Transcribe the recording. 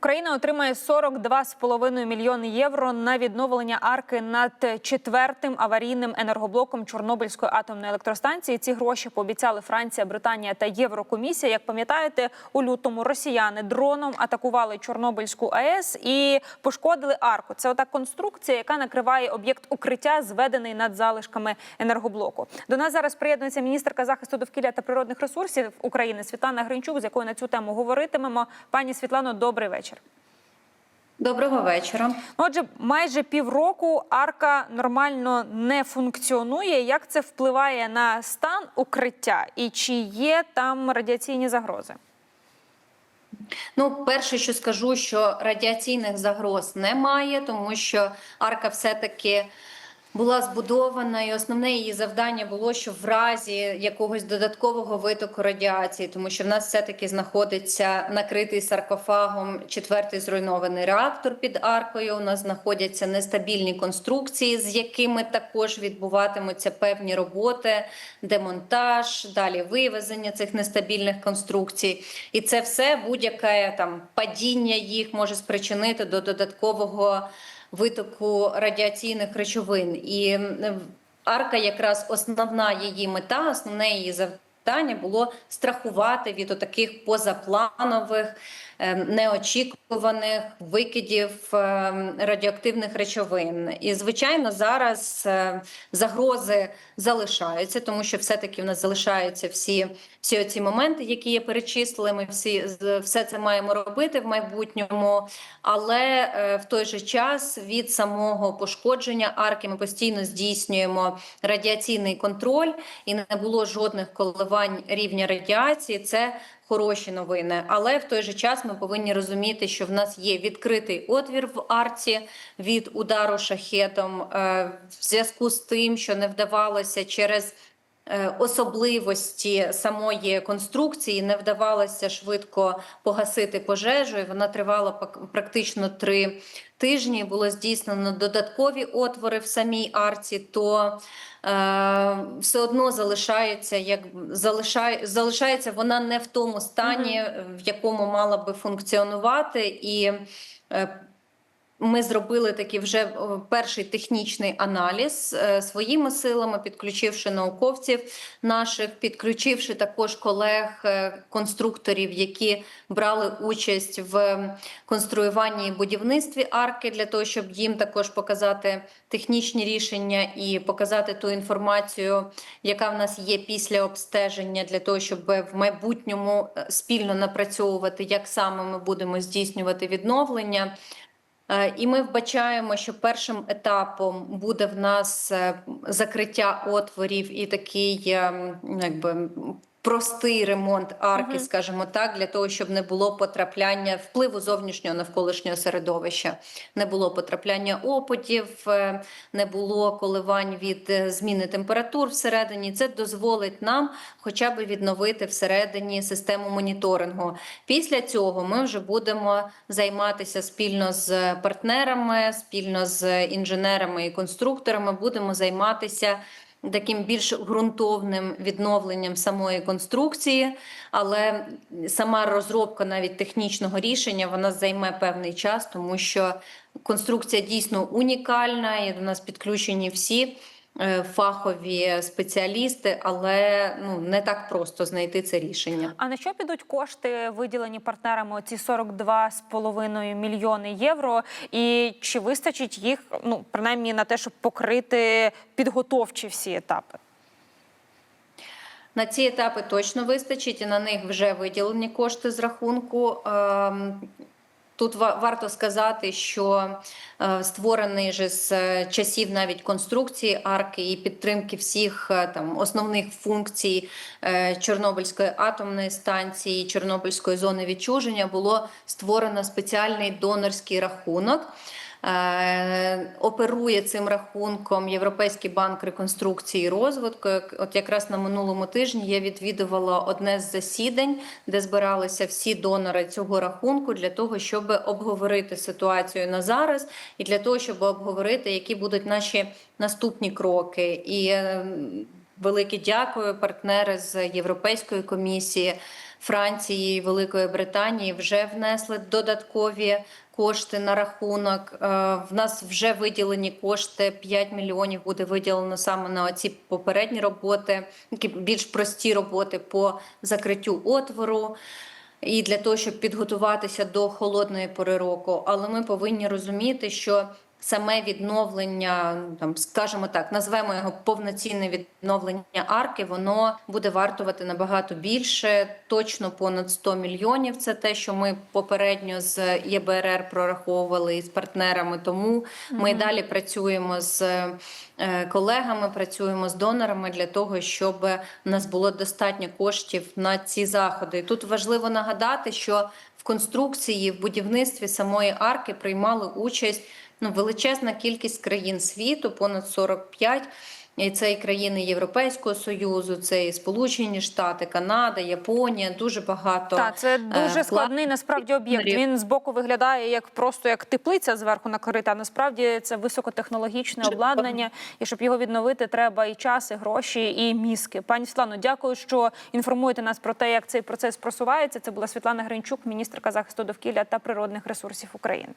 Україна отримає 42,5 мільйони євро на відновлення арки над четвертим аварійним енергоблоком Чорнобильської атомної електростанції. Ці гроші пообіцяли Франція, Британія та Єврокомісія. Як пам'ятаєте, у лютому росіяни дроном атакували Чорнобильську АЕС і пошкодили арку. Це ота конструкція, яка накриває об'єкт укриття, зведений над залишками енергоблоку. До нас зараз приєднується міністерка захисту довкілля та природних ресурсів України Світлана Гринчук, з якою на цю тему говоритимемо. Пані Світлано, добрий вечір. Доброго вечора. Отже, майже півроку арка нормально не функціонує. Як це впливає на стан укриття і чи є там радіаційні загрози? Ну, перше, що скажу, що радіаційних загроз немає, тому що арка все-таки була збудована, і основне її завдання було, що в разі якогось додаткового витоку радіації, тому що в нас все-таки знаходиться накритий саркофагом четвертий зруйнований реактор під аркою. У нас знаходяться нестабільні конструкції, з якими також відбуватимуться певні роботи, демонтаж, далі вивезення цих нестабільних конструкцій, і це все будь-яке там падіння їх може спричинити до додаткового витоку радіаційних речовин. І арка, якраз основна її мета, основне її завдання було страхувати від таких позапланових, ем, неочікуваних викидів ем, радіоактивних речовин. І звичайно, зараз е, загрози залишаються, тому що все-таки в нас залишаються всі, всі ці моменти, які є перечислили. Ми всі все це маємо робити в майбутньому, але е, в той же час від самого пошкодження арки ми постійно здійснюємо радіаційний контроль, і не було жодних коливань рівня радіації. Це хороші новини, але в той же час ми повинні розуміти, що в нас є відкритий отвір в арці від удару шахетом, е, в зв'язку з тим, що не вдавалося через особливості самої конструкції, не вдавалося швидко погасити пожежу. і Вона тривала практично три тижні. Було здійснено додаткові отвори в самій арці. то е, все одно залишається, як залишає, залишається вона не в тому стані, в якому мала би функціонувати, і е, ми зробили такий вже перший технічний аналіз е, своїми силами, підключивши науковців наших, підключивши також колег е, які брали участь в конструюванні і будівництві арки, для того, щоб їм також показати технічні рішення і показати ту інформацію, яка в нас є після обстеження, для того, щоб в майбутньому е, спільно напрацьовувати, як саме ми будемо здійснювати відновлення. Е, І ми вбачаємо, що першим етапом буде в нас е, закриття отворів і такий е, якби. Простий ремонт арки, Мгм. скажімо так, для того, щоб не було потрапляння впливу зовнішнього навколишнього середовища, не було потрапляння опадів, е, не було коливань від е, зміни температур всередині. Це дозволить нам хоча б відновити всередині систему моніторингу. Після цього ми вже будемо займатися спільно з партнерами, спільно з інженерами і конструкторами. Будемо займатися. Таким більш ґрунтовним відновленням самої конструкції, але сама розробка навіть технічного рішення вона займе певний час, тому що конструкція дійсно унікальна, і до нас підключені всі фахові спеціалісти, але ну не так просто знайти це рішення. А на що підуть кошти, виділені партнерами оці 42,5 мільйони євро? І чи вистачить їх ну принаймні на те, щоб покрити підготовчі всі етапи? На ці етапи точно вистачить, і на них вже виділені кошти з рахунку. Ем, Тут варто сказати, що е, створений же з е, часів навіть конструкції арки і підтримки всіх е, там основних функцій Чорнобильської атомної станції, Чорнобильської зони відчуження було створено спеціальний донорський рахунок. Е, Оперує цим рахунком Європейський банк реконструкції і розвитку. От якраз на минулому тижні я відвідувала одне з засідань, де збиралися всі донори цього рахунку для того, щоб обговорити ситуацію на зараз, і для того, щоб обговорити, які будуть наші наступні кроки. І е, велике дякую партнери з Європейської комісії Франції Великої Британії вже внесли додаткові кошти на рахунок. Е, В нас вже виділені кошти 5 мільйонів буде виділено саме на оці попередні роботи, які більш прості роботи по закриттю отвору. І для того, щоб підготуватися до холодної пори року, але ми повинні розуміти, що саме відновлення, там скажімо так, назвемо його повноцінне відновлення арки, воно буде вартувати набагато більше, точно понад 100 мільйонів. Це те, що ми попередньо з ЄБРР прораховували із партнерами. Тому ми далі працюємо з е, колегами, працюємо з донорами для того, щоб у нас було достатньо коштів на ці заходи. Тут важливо нагадати, що в конструкції, в будівництві самої арки приймали участь ну, величезна кількість країн світу, понад 45. І це і країни Європейського Союзу, це і Сполучені Штати, Канада, Японія, дуже багато. Так, це дуже е, складний насправді об'єкт. Він збоку виглядає як просто як теплиця зверху накрита. Насправді це високотехнологічне обладнання, і щоб його відновити, треба і час, і гроші, і мізки. Пані Світлано, дякую, що інформуєте нас про те, як цей процес просувається. Це була Світлана Гринчук, міністерка захисту довкілля та природних ресурсів України.